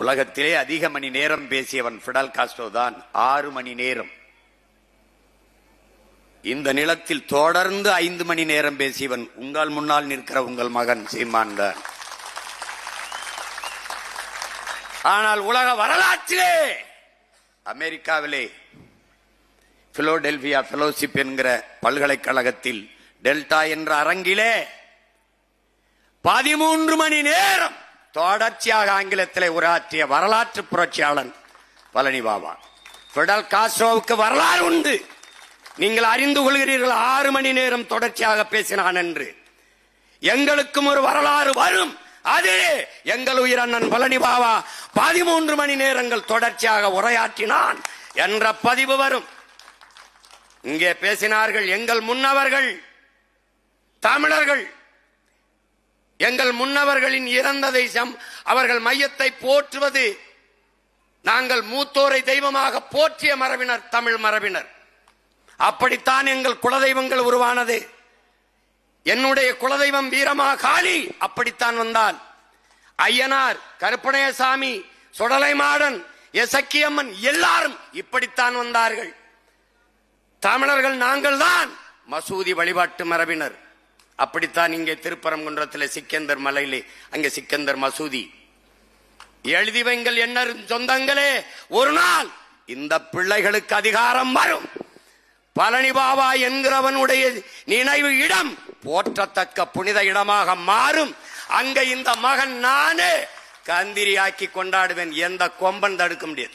உலகத்திலே அதிக மணி நேரம் பேசியவன் பிடல் காஸ்டோ தான் ஆறு மணி நேரம். இந்த நிலத்தில் தொடர்ந்து ஐந்து மணி நேரம் பேசியவன் உங்கள் முன்னால் நிற்கிற உங்கள் மகன் சீமான் தான் ஆனால் உலக வரலாற்றிலே அமெரிக்காவிலே பிலோடெல்பியா ஃபெலோஷிப் என்கிற பல்கலைக்கழகத்தில் டெல்டா என்ற அரங்கிலே பதிமூன்று மணி நேரம் தொடர்ச்சியாக ஆங்கிலத்தில் உரையாற்றிய வரலாற்று புரட்சியாளன் பழனி பாபா. பிடல் காஸ்ட்ரோவுக்கு வரலாறு உண்டு. நீங்கள் அறிந்து கொள்கிறீர்கள் ஆறு மணி நேரம் தொடர்ச்சியாக பேசினான் என்று. எங்களுக்கும் ஒரு வரலாறு வரும். அது எங்கள் உயிர் அண்ணன் பழனி பாபா பதிமூன்று மணி நேரங்கள் தொடர்ச்சியாக உரையாற்றினான் என்ற பதிவு வரும். இங்கே பேசினார்கள் எங்கள் முன்னவர்கள் தமிழர்கள். எங்கள் முன்னவர்களின் இறந்த தேசம் அவர்கள் மையத்தை போற்றுவது. நாங்கள் மூத்தோரை தெய்வமாக போற்றிய மரபினர் தமிழ் மரபினர். அப்படித்தான் எங்கள் குலதெய்வங்கள் உருவானது. என்னுடைய குலதெய்வம் வீரமா காளி அப்படித்தான் வந்தான். ஐயனார் கருப்பணையசாமி சுடலை மாடன் எசக்கியம்மன் எல்லாரும் இப்படித்தான் வந்தார்கள். தமிழர்கள் நாங்கள் தான் மசூதி வழிபாட்டு மரபினர். அப்படித்தான் இங்கே திருப்பரங்குன்றத்தில் சிக்கந்தர் மலையிலே அங்கே சிக்கந்தர் மசூதி. எழுதிவைங்கள் என்ன சொந்தங்களே ஒரு நாள் இந்த பிள்ளைகளுக்கு அதிகாரம் வரும். பழனி பாபா என்கிறவனுடைய நினைவு இடம் போற்றத்தக்க புனித இடமாக மாறும். அங்க இந்த மகன் நானே கந்திரியாக்கி கொண்டாடுவேன் எந்த கொம்பன் தடுக்க முடியாது.